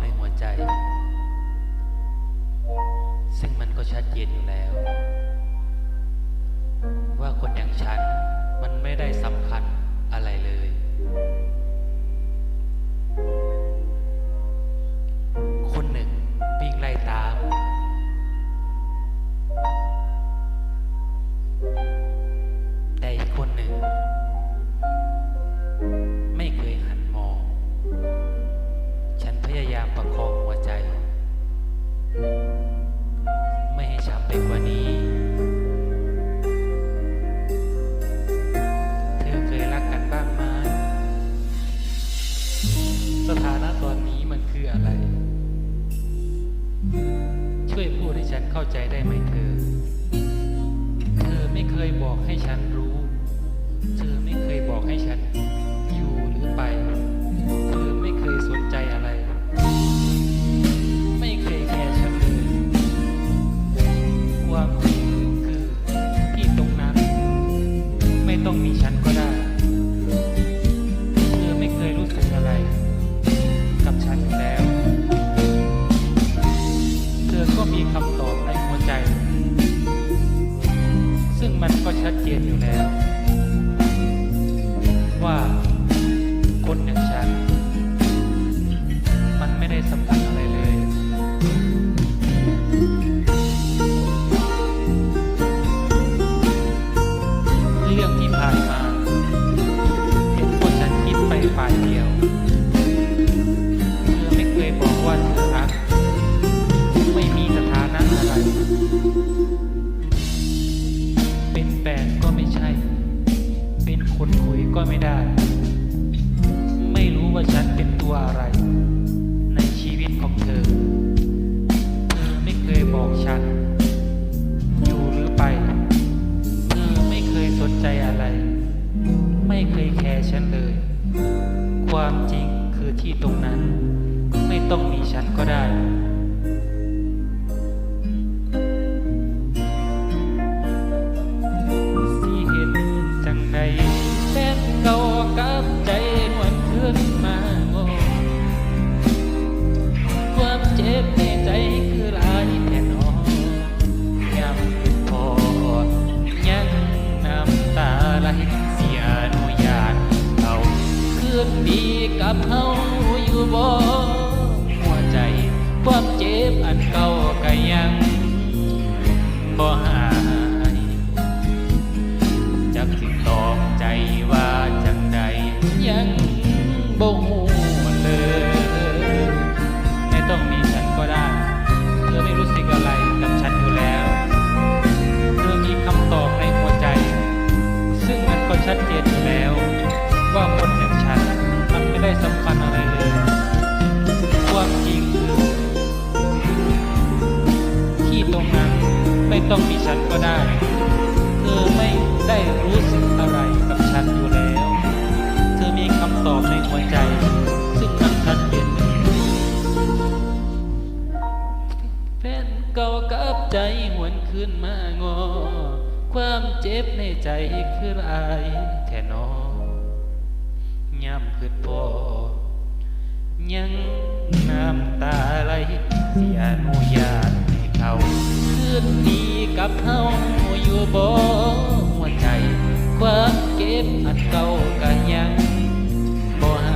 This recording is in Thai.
ในหัวใจ ซึ่งมันก็ชัดเจนอยู่แล้ว ว่าคนอย่างฉันมันไม่ได้สำคัญันเข้าใจได้ไหมเธอ เธอไม่เคยบอกให้ฉันรู้ เธอไม่เคยบอกให้ฉันอยู่หรือไป เธอไม่เคยสนใจอะไร ไม่เคยแคร์ฉันเลย ความจริงคือที่ตรงนั้น ไม่ต้องมีฉัน ก็ไม่ได้ ไม่รู้ว่าฉันเป็นตัวอะไร ในชีวิตของเธอ เธอไม่เคยบอกฉัน อยู่หรือไป เธอไม่เคยสนใจอะไร ไม่เคยแคร์ฉันเลย ความจริงคือที่ตรงนั้น ไม่ต้องมีฉันก็ได้ อยู่บ่หัวใจความเจ็บอันเก่าก็ยังบ่หายจักสิตอบใจว่าจังใดยังบ่หู ได้รู้สึกอะไรกับฉันอยู่แล้ว เธอมีคำตอบในหัวใจ ซึ่งมันชัดเจนแฟนเก่ากับใจหวนคืนมางอ ความเจ็บในใจคือหลายแท่นอย่ำคืนพอยังน้ำตาไหลเสียอนุญาตให้เขา คืนดีกับเฮาอยู่บ่ ใจความเก็บอัดเก่ากันยังบ่หา